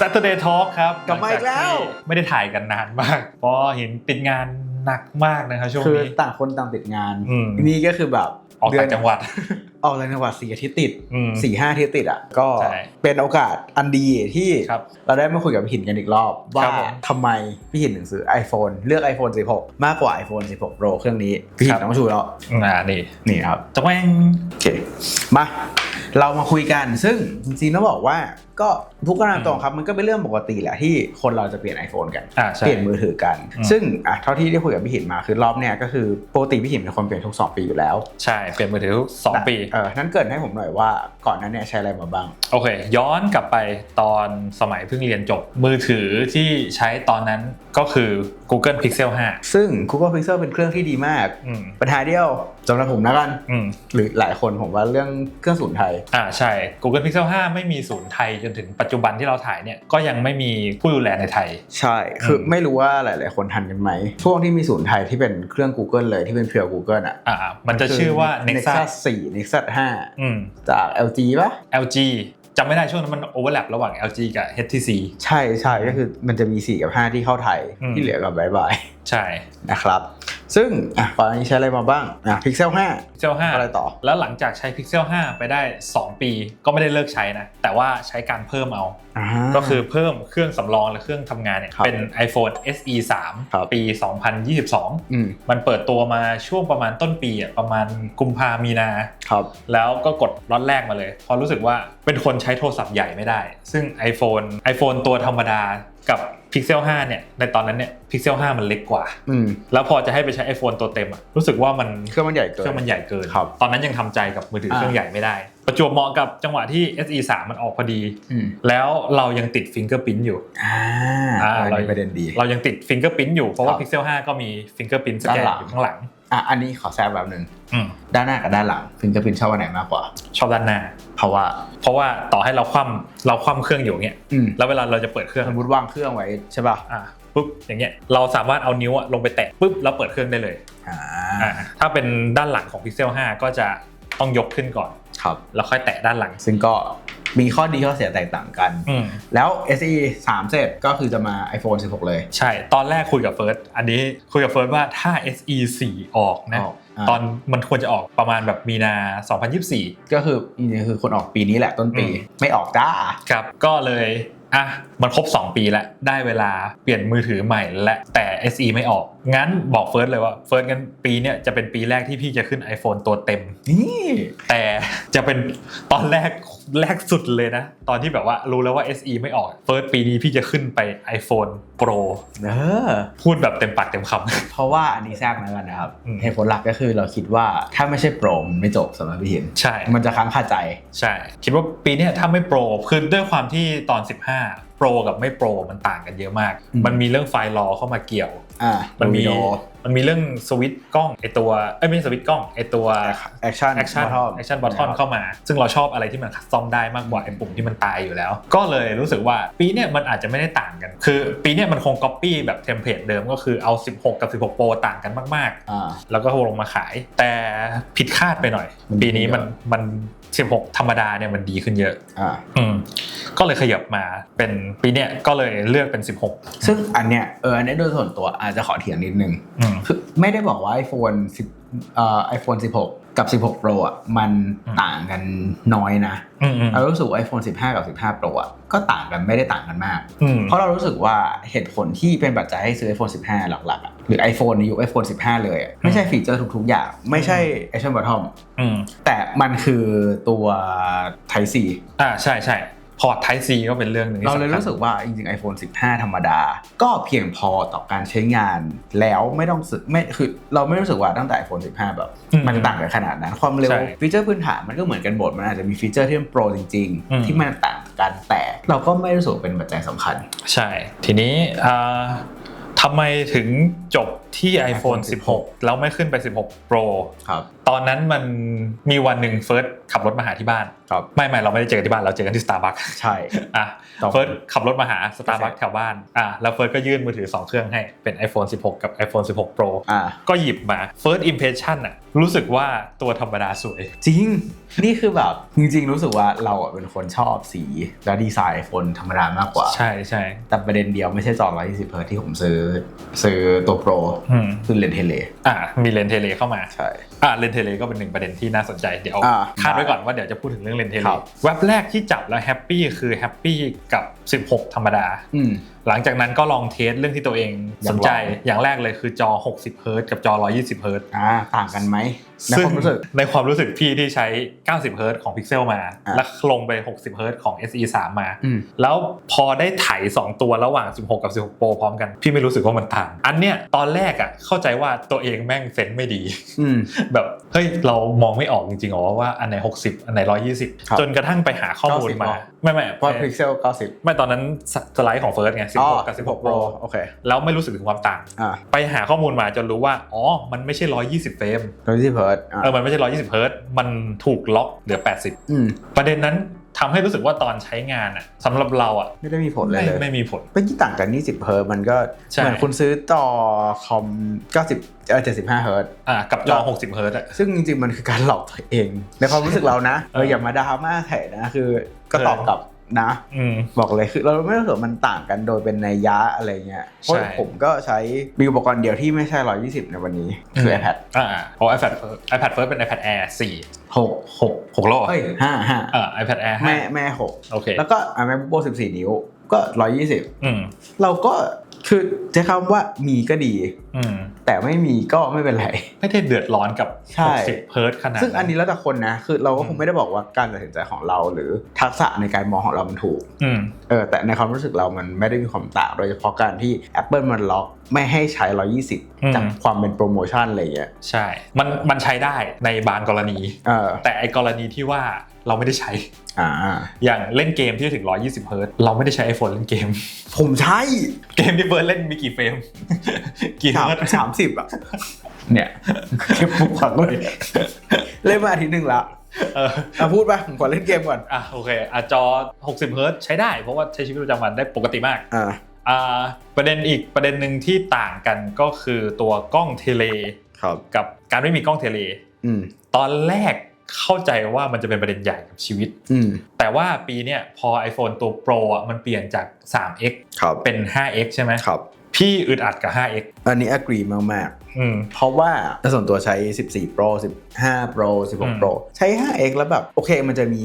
Saturday Talk ครับกลับมาอีกแล้วหงจากที่ไม่ได้ถ่ายกันนานมากเพราะเห็นติดงานหนักมากนะครับช่วงคือนี้ต่างคนต่างติดงานอืมนี่ก็คือแบบออกต่างจังหวัด ออกต่างจังหวัดสี่อาทิตย์ติดอืมสี่ห้าอาทิตย์ติดอะก็ใช่เป็นโอกาสอันดีที่ครับเราได้มาคุยกับพี่หินกันอีกรอบ ว่าครับผมทำไมพี่หินถึงซื้อ iPhone เลือก iPhone 16 มากกว่า iPhone 16 Pro เครื่องนี้ พี่หิครันบต้องชูแล้วอ่านี่นี่ครับจังแวงโอเคมาเรามาคุยกันซึ่งจริงๆต้องบอกว่า ก็ทุกกระนาตรงครับมันก็เป็นเรื่องปกติแหละที่คนเราจะเปลี่ยน iPhone กันอ่าใช่เปลี่ยนมือถือกันอืมซึ่งอะเท่าที่ได้คุยกับพี่หินมาคือรอบเนี้ยก็คือปกติพี่หินเป็นคนเปลี่ยนทุก 2 ปีอยู่แล้ว ใช่เปลี่ยนมือถือทุกสองปีเออนั้นเกริดให้ผมหน่อยว่าก่อนหนั้นเนี่ยใช้อะไรมาบ้าง โอเค ย้อนกลับไปตอนสมัยเพิ่งเรียนจบมือถือที่ใช้ตอนนั้นก็คือ Google Pixel 5 ซึ่ง Google Pixel เป็นเครื่องที่ดีมากอืมปัญหาเดียวสำหรับผมนะกันอืมหรือหลายคนผมว่าเรื่องเครื่องศูนย์ไทยอ่าใช่ Google Pixel 5 ไม่มีศูนย์ไทยจนถึงปัจจุบันที่เราถ่ายเนี่ยก็ยังไม่มีผู้ดูแลในไทย ใช่คืออืมไม่รู้ว่าหลาย ๆ คนทันกันไหมช่วงที่มีศูนย์ไทยที่เป็นเครื่อง Google เลยที่เป็นเพียว Google อะอ่ามันจะชื่อว่าคื Nexus 4 Nexus อืม5จาก LG ป่ะ LG จำไม่ได้ช่วงนั้นมันโอเวอร์แลประหว่าง LG กับ HTC ใช่ใช่ก็คือมันจะมี 4 กับ 5 ที่เข้าไทยอืมที่เหลือกับบายบายใช่นะครับ ซึ่งอะก่อนอันนี้ใช้อะไรมาบ้างอะ Pixel 5 Pixel อะไรต่อ5แล้วหลังจากใช้ Pixel 5 ไปได้ 2 ปีก็ไม่ได้เลิกใช้นะ แต่ว่าใช้การเพิ่มเอาอ่าก็คือเพิ่มเครื่องสำรองและเครื่องทำงานเนี่ยครับเป็น iPhone SE ครับ3ปี 2022อืมมันเปิดตัวมาช่วงประมาณต้นปีอะประมาณกุมภามีนาครับแล้วก็กดล็อตแรกมาเลยเพอรู้สึกว่าเป็นคนใช้โทรศัพท์ใหญ่ไม่ได้ ซึ่ง iPhone iPhone ตัวธรรมดา กับ Pixel 5 เนี่ย ในตอนนั้นเนี่ย Pixel 5 มันเล็กกว่า อืม แล้วพอจะให้ไปใช้ iPhone ตัวเต็มอะรู้สึกว่ามันเครื่องมันใหญ่เคเกินรื่องมันใหญ่เกิน ครับตอนนั้นยังทำใจกับมือถืออ่าเครื่องใหญ่ไม่ได้ ประจวบเหมาะกับจังหวะที่ SE 3มันออกพอดี อืมแล้วเรายังติด Fingerprint อยู่ อ่าอ่า อันเรานี้ประเด็นดี เรายังติด Fingerprint อยู่ เพราะว่า ครับ Pixel 5 ก็มี Fingerprint สแกนด้านหลังอยู่ข้างหลัง อะอันนี้ขอแซมแบบหนึ่งอืมด้านหน้ากับด้านหลังฟิงเกอร์พินชอบอันไหนมากกว่า ชอบด้านหน้า เพราะว่า เพราะว่าต่อให้เราคว่ำเราคว่ำเครื่องอยู่เงี้ยอืมแล้วเวลาเราจะเปิดเครื่องสมมติวางเครื่องไว้ใช่ป่ะอ่าปุ๊บอย่างเงี้ยเราสามารถเอานิ้วอะลงไปแตะปุ๊บแล้วเปิดเครื่องได้เลยอ่าอ่าถ้าเป็นด้านหลังของ Pixel 5 ก็จะต้องยกขึ้นก่อน ครับแล้วค่อยแตะด้านหลัง ซึ่งก็มีข้อดีข้อเสียแตกต่างกัน อืมแล้ว SE 3 เสร็จก็คือจะมา iPhone 16 เลย ใช่ ตอนแรกคุยกับเฟิร์สอันนี้คุยกับเฟิร์สว่าถ้า SE 4 ออกนะ ออกอ่า ตอนมันควรจะออกประมาณแบบมีนา 2024 ก็คือจริงๆคือคนออกปีนี้แหละต้นปี อืม ไม่ออกจ้า ครับ ก็เลย อะมันครบ 2 ปีแล้วได้เวลาเปลี่ยนมือถือใหม่และแต่ SE ไม่ออก งั้นบอกเฟิร์สเลยว่าเฟิร์สงั้นปีเนี้ยจะเป็นปีแรกที่พี่จะขึ้น iPhone ตัวเต็มนี่แต่จะเป็นตอนแรกแรกสุดเลยนะ ตอนที่แบบว่ารู้แล้วว่า SE ไม่ออกเฟิร์สปีนี้พี่จะขึ้นไป iPhone Pro เออพูดแบบเต็มปากเต็มคำเพราะว่าอันนี้แทรกมาแล้วกันนะครับอืมเหตุผลหลักก็คือเราคิดว่าถ้าไม่ใช่โปรมันไม่จบสำหรับพี่เห็นใช่ มันจะค้างคาใจ ใช่ คิดว่าปีเนี้ยถ้าไม่โปรคือด้วยความที่ตอน 15 โปรกับไม่โปรมันต่างกันเยอะมากอืมมันมีเรื่องไฟล์รอเข้ามาเกี่ยวอ่ามันมีวิดีโอมันมีเรื่องสวิตช์กล้องไอตัวเอ้ยไม่ใช่สวิตช์กล้องไอตัวแอคชั่นแอคชั่นแอคชั่นบอททอนเข้ามา ซึ่งเราชอบอะไรที่มันคัสตอมได้มากกว่าไอ้ปุ่มที่มันตายอยู่แล้ว ก็เลยรู้สึกว่าปีเนี้ยมันอาจจะไม่ได้ต่างกัน คือปีเนี้ยมันคงก๊อปปี้แบบเทมเพลตเดิมก็คือเอา 16 กับ 16 Pro ต่างกันมากอ่าๆแล้วก็ลงมาขาย แต่ผิดคาดไปหน่อยมันดีปีนี้มันขึ้นเยอะมัน 16 ธรรมดาเนี่ยมันดีขึ้นเยอะอ่าอืมก็เลยขยับมาเป็นปีเนี้ยก็เลยเลือกเป็น 16 ซึ่งอันเนี้ยเอออันเนี้ยโดยส่วนตัวอาจจะขอเถียงนิดนึงอืมคือไม่ได้บอกว่า iPhone 10เอ่อ iPhone 16 กับ 16 Pro อะมันอืมต่างกันน้อยนะอืมอืมเรารู้สึกว่า iPhone 15 กับ 15 Pro อะก็ต่างกันไม่ได้ต่างกันมากอืมเพราะเรารู้สึกว่าเหตุผลที่เป็นปัจจัยให้ซื้อ iPhone 15 หลักๆอะหรือ iPhone ในยุค iPhone 15 เลยอะไม่ใช่ฟีเจอร์ทุกๆ อย่าง ไม่ใช่ Action Bottom อืมแต่มันคือตัว Type C อ่าใช่ใช่ พอร์ต Type C ก็เป็นเรื่องหนึ่งที่เราเลยสำคัญรู้สึกว่าจริงๆ iPhone 15 ธรรมดา ก็เพียงพอต่อการใช้งานแล้วไม่ต้องสึกไม่คือเราไม่รู้สึกว่าตั้งแต่ iPhone 15 แบบอืมมันต่างกันขนาดนั้น ความเร็วใช่ฟีเจอร์พื้นฐานมันก็เหมือนกันหมดมันอาจจะมีฟีเจอร์ที่มันโปรจริงอืมๆที่มันต่างกันแต่เราก็ไม่รู้สึกว่าเป็นปัจจัยสำคัญ ใช่ ทีนี้อ่า ทำไมถึงจบที่ iPhone 16 แล้วไม่ขึ้นไป 16 Pro ครับ ตอนนั้นมันมีวันหนึ่งเฟิร์สขับรถมาหาที่บ้าน ครับ ไม่ไม่เราไม่ได้เจอกันที่บ้านเราเจอกันที่สตาร์บัคใช่ อะต่อเฟิร์สขับรถมาหาสตาร์บัคโอเคแถวบ้าน อะแล้วเฟิร์สก็ยื่นมือถือ 2 เครื่องให้เป็น iPhone 16 กับ iPhone 16 Pro อ่าก็หยิบมา First Impression อะ รู้สึกว่าตัวธรรมดาสวย จริง นี่คือแบบ จริง ๆ รู้สึกว่าเราอะเป็นคนชอบสี และดีไซน์ไอโฟนธรรมดามากกว่า ใช่ใช่แต่ประเด็นเดียวไม่ใช่จอ120เฮิร์ตที่ผมซื้อ ซื้อตัวโปรอืมคือเลนเทเล อะมีเลนเทเลเข้ามา ใช่ อะเลนเทเลก็เป็นหนึ่งประเด็นที่น่าสนใจเดี๋ยวอ่าคาดไว้ก่อนว่าเดี๋ยวจะพูดถึงเรื่องเลนเทเลครับเว็บแรกที่จับแล้วแฮปปี้คือแฮปปี้กับ 16 ธรรมดา อืม หลังจากนั้นก็ลองเทสเรื่องที่ตัวเองสนใจอยากลองอย่างแรกเลยคือจอ 60 เฮิร์ตกับจอ 120 เฮิร์ตอ่าต่างกันไหมในซึ่คงวามรู้สึกในความรู้สึกพี่ที่ใช้ 90 เฮิร์ตของ Pixel มาอะแล้วลงไป 60 เฮิร์ตของ SE 3 มาอืมแล้วพอได้ไถ2 ตัวระหว่าง 16 กับ 16 Pro พร้อมกัน พี่ไม่รู้สึกว่ามันต่าง อันเนี้ยตอนแรกอะเข้าใจว่าตัวเองแม่งเซนส์ไม่ดีอืมแบบเฮ้ยเรามองไม่ออกจริงๆหรอว่าอันไหน 60 อันไหนครับ120 จนกระทั่งไปหาข้อมูล90มาหรอ ไม่ไม่เพราะพิกเซล90ไม่ตอนนั้นสไลด์ของเฟิร์สไงอ๋อ16กับ16 Pro โอเคแล้วไม่รู้สึกถึงความต่างอ่าไปหาข้อมูลมาจนรู้ว่า อ๋อ มันไม่ใช่120เฟรม120เฮิร์ตอ่าเออมันไม่ใช่120เฮิร์ตซ์มันถูกล็อกเหลืออืม80ประเด็นนั้น ทำให้รู้สึกว่าตอนใช้งานอะสำหรับเราอะไม่ได้มีผลเลยไม่เลยไม่มีผล ไม่กี่ต่างกัน20เฮิร์ตมันก็ใช่ เหมือนคุณซื้อจอคอม90เออ75เฮิร์ตอ่ากับจอ 60 เฮิร์ตซ์อะ ซึ่งจริงๆ มันคือการหลอกตัวเอง ในความรู้สึกเรานะ เอออย่ามาดราม่าแถนะคือก็ตอบกลับ นะอืมบอกเลยคือเราไม่รู้สึกว่ามันต่างกันโดยเป็นในยยะอะไรเงี้ยเพราะใช่ผมก็ใช้มีอุปกรณ์เดียวที่ไม่ใช่ 120 ในวันนี้ คือ iPad อ่าโอ้ iPad iPad First เป็น iPad Air 4 6 6 6โลกเอ้ย5 5เอ่า iPad Air แม่แม่โอเค6แล้วก็ iMac Pro 14 นิ้วก็ 120อืมเราก็ คือใช้คำว่ามีก็ดี อืมแต่ไม่มีก็ไม่เป็นไร ไม่ได้เดือดร้อนกับใช่ 60เฮิร์ตซ์ขนาดซึ่งอันนี้แล้วแต่คนนะ คือเราก็คอืงมไม่ได้บอกว่าการตัดสินใจของเราหรือทักษะในการมองของเรามันถูก อืม เออแต่ในความรู้สึกเรามันไม่ได้มีความต่างโดยเฉพาะการที่ Apple มันล็อกไม่ให้ใช้ อืม 120 จากความเป็นโปรโมชั่นอะไรเงี้ยใช่ มันมันใช้ได้ในบางกรณี เออแต่ไอกรณีที่ว่าเราไม่ได้ใช้ อ่าอย่างเล่นเกมที่ถึง 120 เฮิร์ตซ์เราไม่ได้ใช้ iPhone เล่นเกม ผมใช้ เกมที่เบิร์ดเล่นมีกี่เฟรม กี่สามเฮิร์ตซ์สามสิบอะ เนี่ยเก็บปุ๊บฝังเลยเล่นมาอาทิตย์หนึ่งละเอออะพูดไปผมขอเล่นเกมก่อน อะโอเคอะจอ 60 เฮิร์ตซ์ใช้ได้ เพราะว่าใช้ชีวิตประจำวันได้ปกติมากอ่าอ่าประเด็นอีกประเด็นหนึ่งที่ต่างกันก็คือตัวกล้องเทเลครับกับการไม่มีกล้องเทเลอืมตอนแรก เข้าใจว่ามันจะเป็นประเด็นใหญ่กับชีวิตอืมแต่ว่าปีเนี้ยพอ iPhone ตัว Pro อะมันเปลี่ยนจาก 3x ครับเป็น 5x ใช่ไหมครับพี่อึดอัดกับ 5x อันนี้ agree มากอืมๆเพราะว่าส่วนตัวใช้ 14 Pro 15 Pro อืม16 Pro ใช้ 5x แล้วแบบ โอเคมันจะมี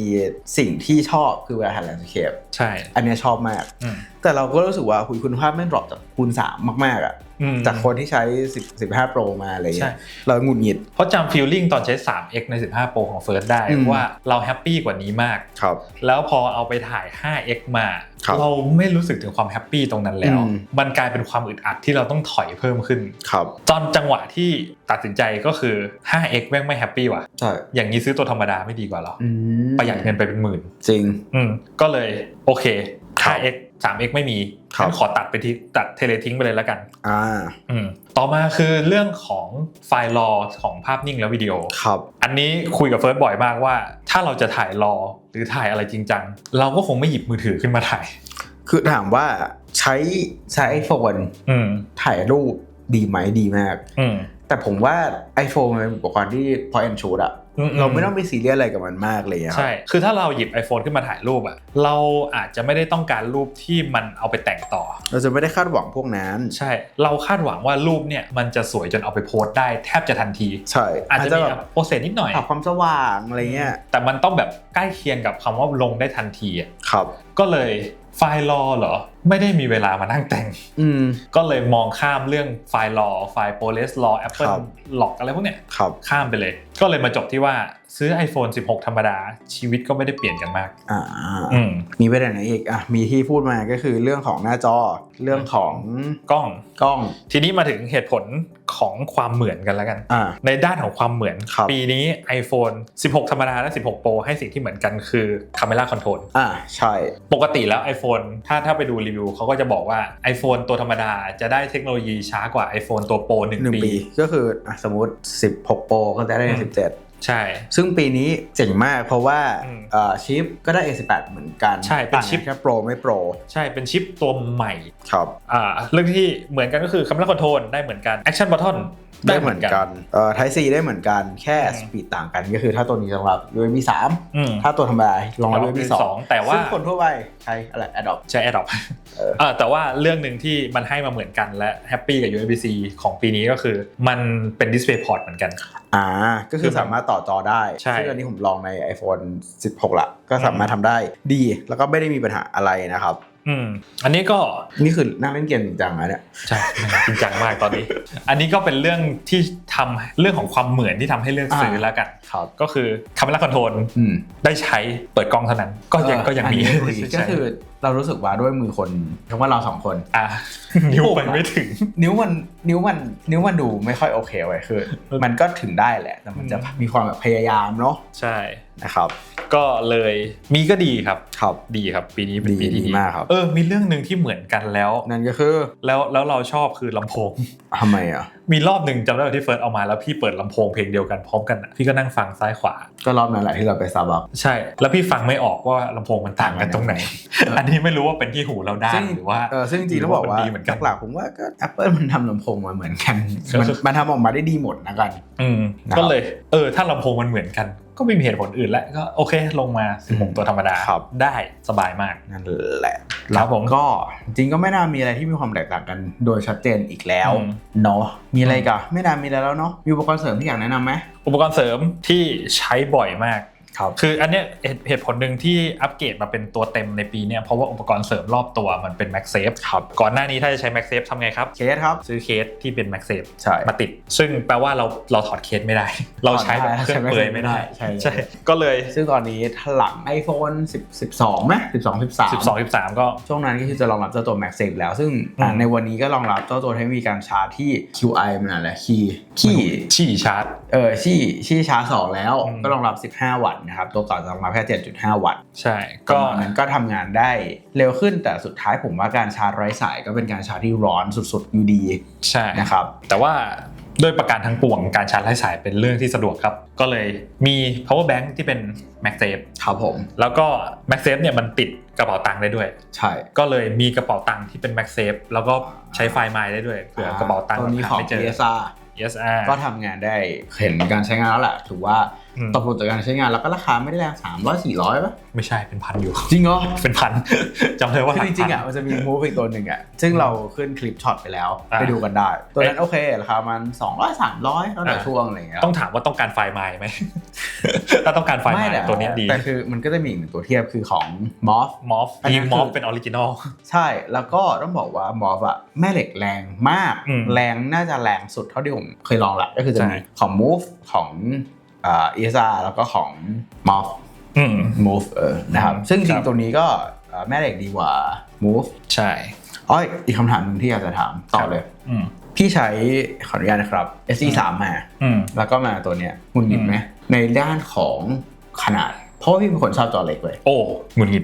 สิ่งที่ชอบคือเวลาถ่าย landscape ใช่ อันเนี้ยชอบมากอืมแต่เราก็รู้สึกว่าคุยคุณภาพไม่ดรอปจากคูณ 3 มากๆอะอืม จากคนที่ใช้10 15 Pro มาอะไรใช่เงี้ยเราหงุดหงิด เพราะจำฟีลลิ่งตอนใช้ 3x ใน 15 Pro ของ First ได้อืมว่าเราแฮปปี้กว่านี้มากครับแล้วพอเอาไปถ่าย 5x มาครับเราไม่รู้สึกถึงความแฮปปี้ตรงนั้นแล้วอืมมันกลายเป็นความอึดอัดที่เราต้องถอยเพิ่มขึ้นครับตอนจังหวะที่ตัดสินใจก็คือ 5x แม่งไม่แฮปปี้ว่ะใช่อย่างนี้ซื้อตัวธรรมดาไม่ดีกว่าเหรออืมประหยัดเงินไปเป็นหมื่นจริงอืมก็เลยโอเค ครับ 5x 3x ไม่มีครับ งั้นขอตัดไปที่ตัดเทเลทิ้งไปเลยแล้วกันอ่าอืมต่อมาคือเรื่องของไฟล์รอของภาพนิ่งและวิดีโอ ครับอันนี้คุยกับเฟิร์สบ่อยมากว่า ถ้าเราจะถ่ายรอหรือถ่ายอะไรจริงจังเราก็คงไม่หยิบมือถือขึ้นมาถ่าย คือถามว่าใช้ใช้ไอโฟนอืมถ่ายรูปดีไหมดีมาก อืมแต่ผมว่า iPhone มันเป็นอุปกรณ์ที่ point and shoot อะอื เราไม่ต้องไปซีเรียสอะไรกับมันมากเลยอะครับใช่ คือถ้าเราหยิบ iPhone ขึ้นมาถ่ายรูปอะเราอาจจะไม่ได้ต้องการรูปที่มันเอาไปแต่งต่อ เราจะไม่ได้คาดหวังพวกนั้น ใช่ เราคาดหวังว่ารูปเนี่ยมันจะสวยจนเอาไปโพสต์ได้แทบจะทันที ใช่ อาจจะมีแบบโปรเซสนิดหน่อยปรับความสว่างอะไรเงี้ย แต่มันต้องแบบใกล้เคียงกับคำว่าลงได้ทันทีอะครับ ก็เลยไฟล์รอเหรอ ไม่ได้มีเวลามานั่งแต่งอืมก็เลยมองข้ามเรื่องไฟล์รอไฟล์โปรเลสรอครั Apple บหลอกอะไรพวกเนี้ยครับข้ามไปเลย ก็เลยมาจบที่ว่าซื้อ iPhone 16 ธรรมดา ชีวิตก็ไม่ได้เปลี่ยนกันมากอ่าอืมมีประเด็นไหนอีกอะมีที่พูดมาก็คือเรื่องของหน้าจอเรื่องของกล้องกล้อง ทีนี้มาถึงเหตุผลของความเหมือนกันแล้วกันอ่าในด้านของความเหมือนครับปีนี้ iPhone 16 ธรรมดาและ 16 Pro ให้สิ่งที่เหมือนกันคือ Camera Control อ่าใช่ ปกติแล้ว iPhone ถ้าถ้าไปดูรีรีวิวเขาก็จะบอกว่า iPhone ตัวธรรมดาจะได้เทคโนโลยีช้ากว่า iPhone ตัวโปรหนึ่งหนึ่งปีปี ก็คืออะสมมติ 16 Pro ก็จะได้อืม17ใช่ ซึ่งปีนี้เจ๋งมากเพราะว่าอืมเอ่อชิปก็ได้ A18 เหมือนกัน ใช่ เป็นชิปต่างกันแค่โปรไม่โปร ใช่ เป็นชิปตัวใหม่ ครับอ่าเรื่องที่เหมือนกันก็คือคำนับคอนโทรลได้เหมือนกัน Action Button ได้เหมือนกันเอ่อ Type C ได้เหมือนกันแค่อืมสปีดต่างกันก็คือถ้าตัวนี้รองรับ USB อืม3ถ้าตัวธรรมดารองรับ USB สอง2แต่ว่าซึ่งคนทั่วไปใช้อะไร Adopt ใช้ Adopt เออเออแต่ว่าเรื่องหนึ่งที่มันให้มาเหมือนกันและแฮปปี้กับ USB-C ของปีนี้ก็คือ มันเป็น Display Port เหมือนกันอ่าก็คือสามารถต่อจอได้ใช่ซึ่งอันนี้ผมลองใน iPhone 16 ละ ก็สามารถทำได้ดี แล้วก็ไม่ได้มีปัญหาอะไรนะครับ อืมอันนี้ก็นี่คือนั่งเล่นเกมจริงจังนะเนี่ยใช่จริงจังมากตอนนี้ อันนี้ก็เป็นเรื่องที่ทำเรื่องของความเหมือนที่ทำให้เลือกซื้อแล้วกันครับก็คือคาเม r ่าคอนโทรลอืมได้ใช้เปิดกล้องเท่านั้น ก็ยังก็ยังมีอันนี้ดีใช่ก็คือเรารู้สึกว่าด้วยมือคนคำว่าเราสองคนอะนิ้วไปไม่ถึง นิ้วมันนิ้วมันนิ้วมันดูไม่ค่อยโอเคไว้ยคือ มันก็ถึงได้แหละแต่มันจะอืมมีความแบบพยายามเนาะใช่ นะครับ ก็เลยมีก็ดีครับครับดีครับ ปีนี้เป็นปีดีที่ดีมากครับ เออมีเรื่องหนึ่งที่เหมือนกันแล้ว นั่นก็คือ แล้วแล้วเราชอบคือลำโพงทำไมอะ มีรอบหนึ่งจำได้ว่าที่เฟิร์สเอามาแล้วพี่เปิดลำโพงเพลงเดียวกันพร้อมกันอะพี่ก็นั่งฟังซ้ายขวา ก็รอบนั้นแหละที่เราไปซาบักใช่ แล้วพี่ฟังไม่ออกว่าลำโพงมันต่างกันตรงไหน อันนี้ไม่รู้ว่าเป็นที่หูเราด้านหรือว่าเออซึ่งจริงๆต้องบอกว่าดีเหมือนกันหลักๆผมว่าก็ Apple มันทำลำโพงมาเหมือนกันก็มันคือมันทำออกมาได้ดีหมดนะกันอืมนะครับก็เลยเออถ้าลำโพงมันเหมือนกันก็ไม่มีเหตุผลอื่นแล้วก็โอเคลงมาอืม16ตัวธรรมดาครับได้สบายมากนั่นแหละครับผมก็จริงก็ไม่น่ามีอะไรที่มีความแตกต่างกันโดยชัดเจนอีกแล้วอืมเนาะมีอะไรอีกันไม่น่ามีอะไรแล้วเนาะมีอุปกรณ์เสริมที่อยากแนะนำไหมอุปกรณ์เสริมที่ใช้บ่อยมาก ครับคืออันเนี้ยเหตุเหตุผลหนึ่งที่อัปเกรดมาเป็นตัวเต็มในปีเนี้ยเพราะว่าอุปกรณ์เสริมรอบตัวมันเป็น MagSafe ครับก่อนหน้านี้ถ้าจะใช้ MagSafe ทำไงครับ เคสครับ ซื้อเคสที่เป็น MagSafe ใช่มาติด ซึ่งแปลว่าเราเราถอดเคสไม่ได้ เราใช้แบบเครื่องเปลือยไม่ได้ใช่ใช่ก็เลยซึ่งตอนนี้ถลัง iPhone 10 12ไหม12 13 12 13 ก็ช่วงนั้นก็คือจะรองรับเจ้าตัว MagSafe แล้ว ซึ่งอะอืมในวันนี้ก็รองรับเจ้าตัวเทคโนโลยีการชาร์จที่ QI มันอะไรคีย์คีย์ชี่ชาร์จเออชี่ชี่ชาร์จสองแล้วอืมก็รองรับ 15 วัตต์นะครับตัวก่อนจะรองรับแค่7.5 วัตต์ใช่ก็ก็นั้นก็ทำงานได้เร็วขึ้นแต่สุดท้ายผมว่าการชาร์จไร้สายก็เป็นการชาร์จที่ร้อนสุดๆอยู่ดีใช่นะครับ แต่ว่าด้วยประการทั้งปวงการชาร์จไร้สายเป็นเรื่องที่สะดวกครับ ก็เลยมี power bank ที่เป็น MagSafe ครับผม แล้วก็ MagSafe เนี่ยมันติดกระเป๋าตังค์ได้ด้วย ใช่ ก็เลยมีกระเป๋าตังค์ที่เป็น MagSafe แล้วก็ใช้ไฟล์ไมล์ได้ด้วยเผื่อกระเป๋าตังค์ตัวนี้หาของไม่เจอ PSR ESR ก็ทำงานได้เห็นการใช้งานแล้วแหละถือว่าอืม ตอบโจทย์ต่อการใช้งานแล้วก็ราคาไม่ได้แรง300 400ป่ะไม่ใช่เป็นพันอยู่ จริงเหรอเป็นพันจำเลยว่าคือจริงๆอะพันมันจะมีมูฟอีกตัวหนึ่งอะซึ่งเราขึ้นคลิปช็อตไปแล้วอ่าไปดูกันได้ ตัวนั้นโอเคราคามัน200 300แล้วแต่อ่าช่วงอะไรอย่างเงี้ยต้องถามว่าต้องการไฟล์ไมล์ไหมถ้าต้องการไฟล์ไมไม่ล์แต่ตัวเนี้ยดีแต่คือมันก็จะมีอีกหนึ่งตัวเทียบคือของ m o f มอฟอันนั้ทีนมคือมอฟเป็นออริจินอลใช่แล้วก็ต้องบอกว่า m o f อะแม่เหล็กแรงมากอืมแรงน่าจะแรงสุดเท่าที่ผมเคยลองละก็คือจะมีใช่ของ Move ของ อ่า ESR แล้วก็ของ m o f อืม Move เออนะครับซึ่งจคริรังบๆตัวนี้ก็เอ่อแม่เหล็กดีกว่า Move ใช่อ้อยอีกคำถามหนึ่งที่อยากจะถามต่อเลยอืมพี่ใช้ขออนุญาตนะครับ SE 3มาอืมแล้วก็มาตัวเนี้ยหงุนหงิดไหมในด้านของขนาด เพราะว่าพี่เป็นคนชอบจอเล็กเลยโอ้หงุดหงิด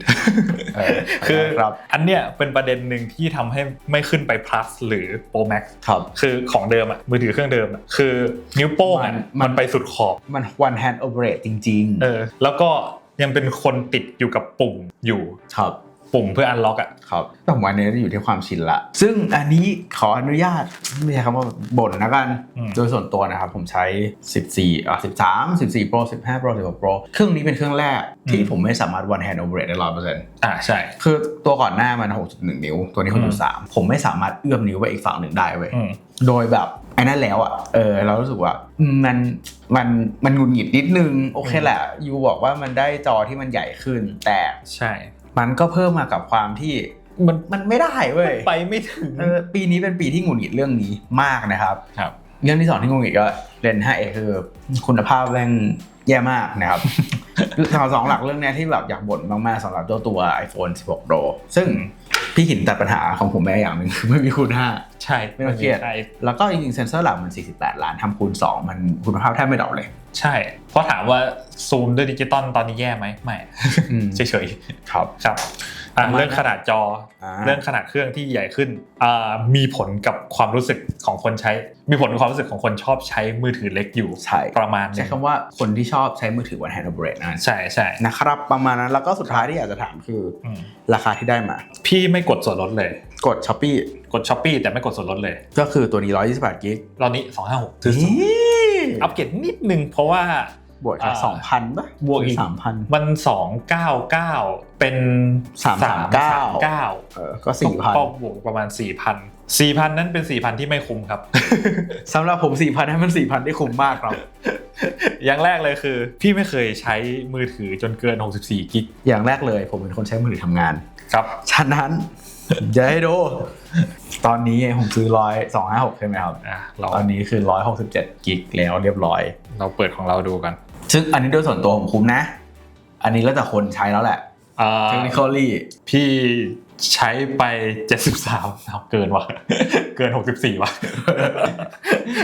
เออคือครับอันเนี้ยเป็นประเด็นหนึ่งที่ทำให้ไม่ขึ้นไป plus หรือ pro max ครับคือของเดิมอะมือถือเครื่องเดิมอะคือนิ้วโป้งอะมันมันไปสุดขอบมัน one hand operate จริงเออแล้วก็ยังเป็นคนติดอยู่กับปุ่มอยู่ๆครับ ปุ่มเพื่ออันล็อกอะครับแต่ผมว่าอันนี้อยู่ที่ความชินละ ซึ่งอันนี้ขออนุญาตไม่ใช่คำว่าบ่นนะกันอืมโดยส่วนตัวนะครับ ผมใช้ 14อะ13 14 Pro 15 Pro 16 Pro เครื่องนี้เป็นเครื่องแรกที่ผมไม่สามารถ one hand operate ได้ร้อยเปอร์เซ็นต์อ่าใช่ คือตัวก่อนหน้ามัน 6.1 นิ้ว ตัวนี้อืม6.3 ผมไม่สามารถเอื้อมนิ้วไปอีกฝั่งหนึ่งได้เว้ยอืมโดยแบบ ไอ้นั่นแล้วอะเออเรารู้สึกว่าอืมมันมันมันหงุดหงิดนิดนึง โอเคแหละยูบอกว่ามันได้จอที่มันใหญ่ขึ้น แต่ใช่ มันก็เพิ่มมากับความที่มันมันไม่ได้เว้ยไปไม่ถึงเออปีนี้เป็นปีที่หงุดหงิดเรื่องนี้มากนะครับครับ เรื่องที่สองที่งงอีกก็เลนส์ 5A คือคุณภาพแม่งแย่มากนะครับคือสองสองหลักเรื่องเนี้ยที่แบบอยากบ่นมากๆสำหรับเจ้าตัว iPhone 16 Pro ซึ่ง พี่หินตัดปัญหาของผมไปอย่างหนึ่งคือไม่มีคูณใช่ไม่ต้องเครียดใช่5แล้วก็จริงๆเซนเซอร์หลักมัน 48 ล้านทำคูณ 2 มันคุณภาพแทบไม่ดรอปเลย ใช่ เพราะถามว่าซูมด้วยดิจิตอลตอนนี้แย่ไหมไม่อืมเฉยครับๆครับ อะประมาณเรื่องขนาดจออ่าเรื่องขนาดเครื่องที่ใหญ่ขึ้นอ่ามีผลกับความรู้สึกของคนใช้ มีผลกับความรู้สึกของคนชอบใช้มือถือเล็กอยู่ใช่ประมาณหนึใช้งคำว่าคนที่ชอบใช้มือถือวันแฮนด์โอเปเรตนั่นใช่ใช่นะครับประมาณนั้นแล้วก็สุดท้ายที่อยากจะถามคืออืมราคาที่ได้มา พี่ไม่กดส่วนลดเลย กดช้อปปี้กดช้อปปีแต่ไม่กดส่วนลดเลย ก็คือตัวนี้128กิกรอบนี้256ซื้อสูงอัปเกรดนิดนึงเพราะว่า บวกแค่อ่าสองพันป่ะบวกอีกสามพันมัน299เป็น339 339เออก็สี่พันก็บวกประมาณ4,000 4,000นั้นเป็น4,000ที่ไม่คุ้มครับสำหรับผมสี่พันให้มันสี่พันได้คุ้มมากครับอย่างแรกเลยคือ พี่ไม่เคยใช้มือถือจนเกิน 64 กิก อย่างแรกเลย ผมเป็นคนใช้มือถือทำงาน ครับ ฉะนั้นจะให้ดู ตอนนี้ผมซื้อร้อยสองห้าหกใช่ไหมครับอะเราตอนนี้คือร้อยหกสิบเจ็ดกิกแล้วเรียบร้อย เราเปิดของเราดูกัน ซึ่งอันนี้โดยส่วนตัวผมคุ้มนะ อันนี้แล้วแต่คนใช้แล้วแหละอ่า technically พี่ใช้ไป 73เอาเกินว่ะ เกิน 64ว่ะ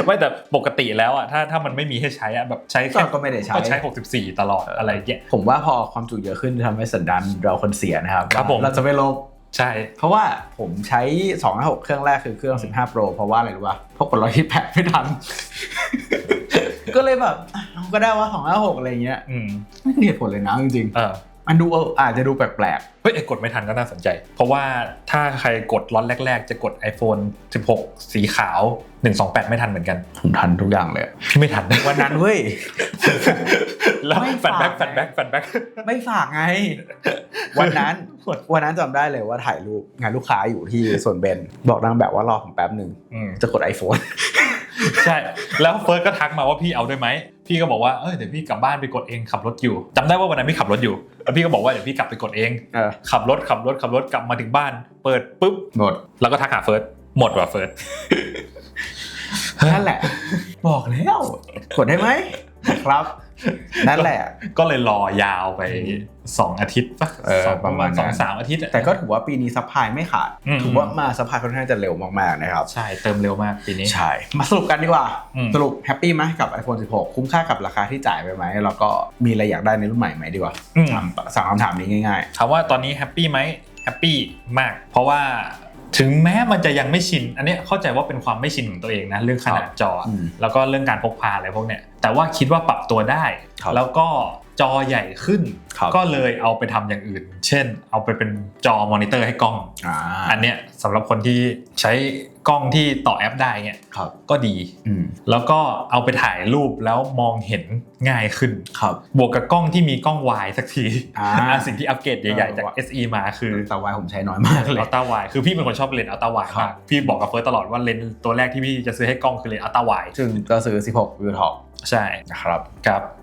ไม่แต่ปกติแล้วอะถ้าถ้ามันไม่มีให้ใช้อะแบบใช้แค่ก็ไม่ได้ใช้ก็ใช้ 64 ตลอดอะไรเงี้ย ผมว่าพอความจุเยอะขึ้นจะทำให้สันดานเราคนเสียนะครับครับผม เราจะไม่ลบใช่ เพราะว่าผมใช้2 5 6เครื่องแรกคือเครื่อง 15 Pro เพราะว่าอะไรรู้ป่ะเพราะกดร้อยที่แปดไม่ทัน ก็เลยแบบอะเอาก็ได้ว่า2 5 6อะไรเงี้ยอืมไม่มีเหตุผลเลยนะจริงเออ ๆมันดูเอออาจจะดูแปลกเฮ้ยไอ้กดไม่ทันก็น่าสนใจ เพราะว่าถ้าใครกดล็อตแรก ๆ จะกด iPhone 16 สีขาว 128 ไม่ทันเหมือนกัน ๆผมทันทุกอย่างเลยพี่ไม่ทัน วันนั้นเว้ย แล้วไม่แฟนแบ็กฝากแฟนแบ็กแฟนแบ็ก ไม่ฝากไง วันนั้นวันนั้นจำได้เลยว่าถ่ายรูปงานลูกค้าอยู่ที่ส่วนเบน บอกนางแบบว่ารอผมแป๊บหนึ่งอืมจะกด iPhone ใช่ แล้วเฟิร์สก็ทักมาว่าพี่เอาด้วยไหม พี่ก็บอกว่าเออเดี๋ยวพี่กลับบ้านไปกดเองขับรถอยู่จำได้ว่าวันนั้นพี่ขับรถอยู่แล้วพี่ก็บอกว่าเดี๋ยวพี่กลับไปกดเองเออ ขับรถขับรถขับรถกลับมาถึงบ้าน เปิดปุ๊บหมดแล้วก็ทักหาเฟิร์สหมดว่ะเฟิร์สนั่นแหละบอกแล้ว กดได้ไหมครับ นั่นแหละ ก็เลยรอยาวไป2อาทิตย์ปะเออสองประมาณนั้นสองสามอาทิตย์อะแต่ก็ถือว่าปีนี้ซัพพลายไม่ขาดอืมถือว่ามาซัพพลายค่อนข้างจะเร็วมากๆนะครับ ใช่เติมเร็วมากปีนี้ใช่มาสรุปกันดีกว่าอืมสรุปแฮปปี้ไหมกับ iPhone 16 คุ้มค่ากับราคาที่จ่ายไปไหมแล้วก็มีอะไรอยากได้ในรุ่นใหม่ไหมดีกว่าอืมถามสามคำถามนี้ง่ายถามว่าตอนนี้แฮปปี้ไหมแฮปปี้มาก เพราะว่า ถึงแม้มันจะยังไม่ชิน อันเนี้ยเข้าใจว่าเป็นความไม่ชินของตัวเองนะเรื่องขนาดจอออืมแล้วก็เรื่องการพกพาอะไรพวกเนี้ยแต่ว่าคิดว่าปรับตัวได้ครับแล้วก็ จอใหญ่ขึ้นครับก็เลยเอาไปทำอย่างอื่น เช่น เอาไปเป็นจอมอนิเตอร์ให้กล้องๆอ่าอันเนี้ยสำหรับคนที่ใช้กล้องที่ต่อแอปได้เงี้ยครับก็ดีอืมแล้วก็เอาไปถ่ายรูปแล้วมองเห็นง่ายขึ้นครับบวกกับกล้องที่มีกล้องวายสักทีอ่าอะสิ่งที่อัปเกรดใหญ่ๆจากเออ SE มาคือแต่วายผมใช้น้อยมากเลยอัลต้าวายคือพี่เป็นคนชอบเลนส์อัลต้าวายครัมาบกพี่บอกกับเฟิร์สตลอดว่าเลนส์ตัวแรกที่พี่จะซื้อให้กล้องคือเลนส์อัลต้าวายซึ่งก็ซื้อ 16วิวท็อปใช่นะครับครับอ่า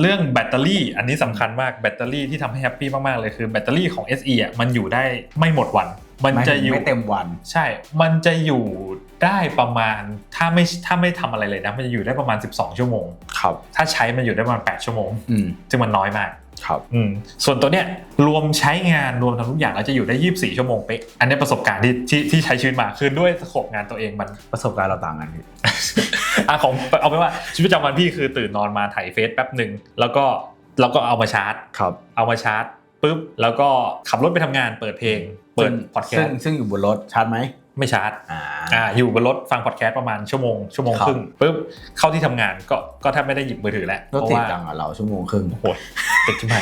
เรื่องแบตเตอรี่อันนี้สำคัญมากแบตเตอรี่ที่ทำให้แฮปปี้มาก ๆ เลยคือแบตเตอรี่ของ SE อะมันอยู่ได้ไม่หมดวัน มันจะอยู่ไม่เต็มวัน ใช่ มันจะอยู่ได้ประมาณถ้าไม่ถ้าไม่ทำอะไรเลยนะมันจะอยู่ได้ประมาณ 12 ชั่วโมงครับถ้าใช้มันอยู่ได้ประมาณ 8 ชั่วโมงอืมซึ่งมันน้อยมากครับอืมส่วนตัวเนี้ยรวมใช้งานรวมทำทุกอย่างแล้วจะอยู่ได้ 24 ชั่วโมงเป๊ะอันนี้ประสบการณ์ที่ที่ที่ใช้ชีวิตมาคือด้วยสโคปงานตัวเองมันประสบการณ์เราต่างกันพี่ อะของเอาไปนว่าชีวิตประจำวันพี่คือตื่นนอนมาถ่ายเฟซแป๊บหนึ่งแล้วก็แล้วก็เอามาชาร์จ ครับเอามาชาร์จปุ๊บแล้วก็ขับรถไปทำงานเปิดเพลง เปิดพอดแคซึ่สงต์ซึ่งอยู่บนรถชาร์จไหมไม่ชาร์จ อ่า อ่าอยู่บนรถฟังพอดแคสต์ประมาณชั่วโมงชั่วโมงครับ ครึ่งปุ๊บเข้าที่ทำงานก็ก็แทบไม่ได้หยิบมือถือแล้วรถเพราะติดว่าจังอะเราชั่วโมงครึ่ง โหดติดที่ไหน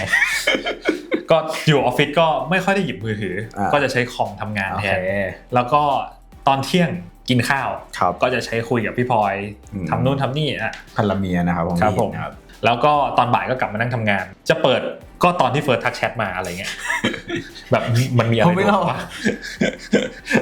ก็อยู่ออฟฟิศก็ไม่ค่อยได้หยิบมือถืออ่าก็จะใช้คอมทำงานโอแทเคนแล้วก็ตอนเที่ยง กินข้าว ครับก็จะใช้คุยกับพี่พลอยอืม ทำนู่นทำนี่อะ พันละเมียนะครับผมครับผมนะครับ แล้วก็ตอนบ่ายก็กลับมานั่งทำงาน จะเปิดก็ตอนที่เฟิร์สทักแชทมาอะไรเงี้ย แบบมันมีอะไรผมไม่เล่า วะ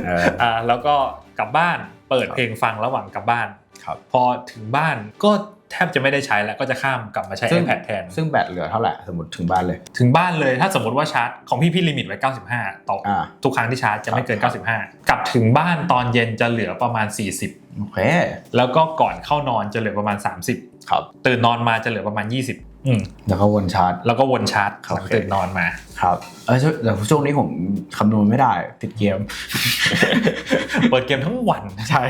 เออ อ่าแล้วก็กลับบ้านเปิดเพลงฟังระหว่างกลับบ้าน ครับ พอถึงบ้านก็ แทบจะไม่ได้ใช้แล้วก็จะข้ามกลับมาใช้ซึ่ง iPad แทน ซึ่งแบตเหลือเท่าไหร่สมมติถึงบ้านเลย ถึงบ้านเลยถ้าสมมติว่าชาร์จของพี่พี่ลิมิตไว้ 95 ต่อออ่าทุกครั้งที่ชาร์จจะไม่เกินครับ95 กลับถึงบ้านตอนเย็นจะเหลือประมาณโอเค40แล้วก็ก่อนเข้านอนจะเหลือประมาณ 30 ครับ ตื่นนอนมาจะเหลือประมาณ 20อืม แล้วก็วนชาร์จ แล้วก็วนชาร์จหลังโอเคตื่นนอนมาครับเออช่วงแต่ช่วงนี้ผมคำนวณไม่ได้ติดเกม เปิดเกมทั้งวันใช่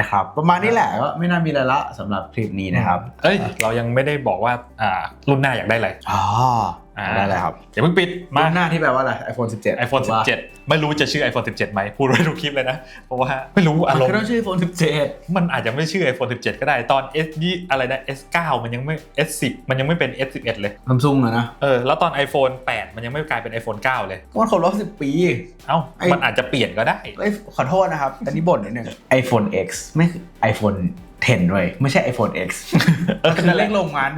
นะครับ ประมาณนี้แหละก็ไม่น่ามีอะไรละสำหรับคลิปนี้นะครับ เอ้ย เรายังไม่ได้บอกว่าอ่ารุ่นหน้าอยากได้อะไรอ๋ออ่า ได้เลยครับอย่าเพิ่งปิดมามาหน้าที่แปลว่าอะไร iPhone 17 iPhone 17 ไม่รู้จะชื่อ iPhone 17ไหมพูดไว้ทุกคลิปเลยนะ เพราะว่าไม่รู้อารมก็ณ์ต้องชื่อ iPhone 17 มันอาจจะไม่ชื่อ iPhone 17 ก็ได้ตอน S ยี่อะไรนะ S9 มันยังไม่ S10 มันยังไม่เป็น S11 เลยซัมซุงอะนะเออแล้วตอน iPhone 8 มันยังไม่กลายเป็น iPhone 9 เลยก็มันครบรอบ10 ปี เอ้าไอ้มันอาจจะเปลี่ยนก็ได้เอ้ยขอโทษนะครับอันนี้บ่นนิดนึง iPhone X ไม่คือ iPhone 10ด้วยไม่ใช่ iPhone X เออคือนั่นแหเลละขลงมัน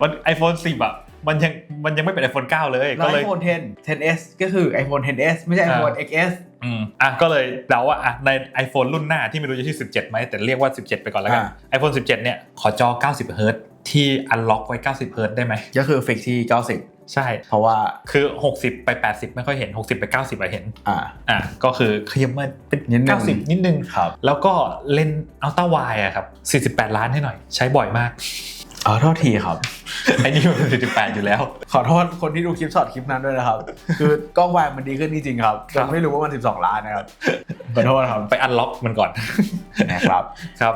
มัน iPhone 10อะ มันยังมันยังไม่เป็น iPhone 9 เลยแล้ว ก็เลย iPhone 10 10s ก็คือ iPhone 10s ไม่ใช่ iPhone XS อืมอะก็เลยเดาว่าอะใน iPhone รุ่นหน้าที่ไม่รู้จะชื่อ17ไหมแต่เรียกว่า 17 ไปก่อนแล้วกัน อ่า iPhone 17 เนี่ย ขอจอ 90เฮิร์ตที่อันล็อกไว้ 90เฮิร์ตได้ไหม ก็คือฟิกที่ 90 ใช่ เพราะว่า คือ 60 ไป 80 ไม่ค่อยเห็น 60 ไป 90อะเห็น อ่า อะก็คือขยับมาเป็น นิดนึง 90 นิดนึง ครับ แล้วก็เลนอัลต้าไวอะครับ 48 ล้านให้หน่อย ใช้บ่อยมาก อ๋อโทษทีครับ ไอ้นี่มัน48อยู่แล้ว ขอโทษคนที่ดูคลิปช็อตคลิปนั้นด้วยนะครับ คือกล้องวายมันดีขึ้นจริงๆครับครัแต่บไม่รู้ว่ามัน 12 ล้านนะครับ ขอโทษครับ ไปอันล็อกมันก่อนนะครับ ครับ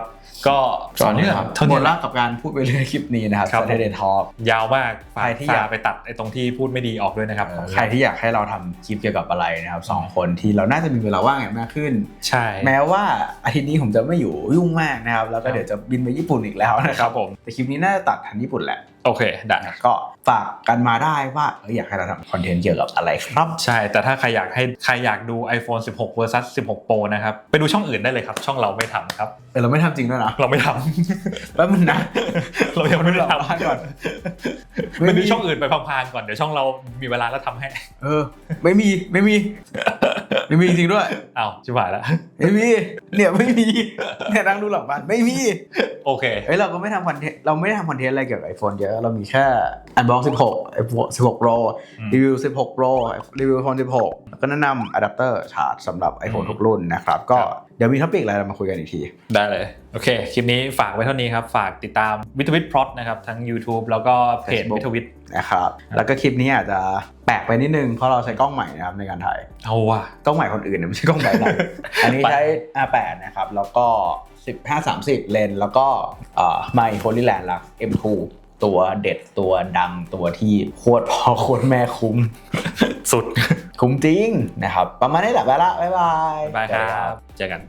ก็สองเรื่องเท่าหมนี้ดแหแล้ละวกับการพูดไปเรื่อยคลิปนี้นะครับครับ Saturday Talk ยาวมากฝาใครกที่อยากฝไปตัดไอ้ตรงที่พูดไม่ดีออกด้วยนะครับใครที่อยากให้เราทำคลิปเกี่ยวกับอะไรนะครับสองคนที่เราน่าจะมีเวลาว่างกันมากขึ้น ใช่ แม้ว่าอาทิตย์นี้ผมจะไม่อยู่ยุ่งมากนะครับ แล้วก็เดี๋ยวจะบินไปญี่ปุ่นอีกแล้วนะคครัรับบผมแต่คลิปนี้น่าจะตัดทันญี่ปุ่นแหละ โอเคได้ก็ฝากกันมาได้ว่าเอออยากให้เราทำคอนเทนต์เกี่ยวกับอะไรครับ ใช่ แต่ถ้าใครอยากให้ใครอยากดู iPhone 16 versus 16 Pro นะครับ ไปดูช่องอื่นได้เลยครับ ช่องเราไม่ทำครับเออเราไม่ทำจริงด้วยนะ เราไม่ทแป๊บนึงนะำเรายังไม่ได้กลับบ้านก่อนทำไปดูช่องอื่นไปพังๆก่อน เดี๋ยวช่องเรามีเวลาแล้วทำให้ เออ ไม่มีไม่มี ไม่มีจริงด้วยอ้าวชิบหายแล้ว ไม่มี เนี่ยไม่มีเนี่ยนั่งดูหลังบ้านไม่มี โอเค เฮ้ยเราก็ไม่ทำคอนเทนต์เราไม่ได้ทำคอนเทนต์อะไรเกี่ยวกับ iPhone เยอะเรามีแค่ Unbox 16 iPhone 16 Pro อืมรีวิว16 Pro รีวิว iPhone 16แล้วก็แนะนำอะแดปเตอร์ชาร์จสำหรับ iPhone อืมทุกรุ่นนะครับ ก็ครับเดี๋ยวมีท็อปิกอะไรเรามาคุยกันอีกที ได้เลย โอเค คลิปนี้ฝากไว้เท่านี้ครับ ฝากติดตามวิทวิตพลอตนะครับ ทั้ง YouTube แล้วก็เพจ Facebook วิทวิตนะครับแล้วก็คลิปนี้อาจจะแปลกไปนิดนึง เพราะเราใช้กล้องใหม่นะครับในการถ่ายเอาว่ะกล้องใหม่คนอื่นเนี่ยไม่ใช่กล้องใหม่เราอันนี้ใช้ R8 นะครับแล้วก็ 15 30 เลนส์แล้วก็ไมโฟลิแลนด์ลัก M2 ตัวเด็ดตัวดังตัวที่โคตรพอโคตรแม่คุ้ม สุด คุ้มจริงนะครับ ประมาณนี้แหละไปละบ๊ายบาย บายครับ เจอกัน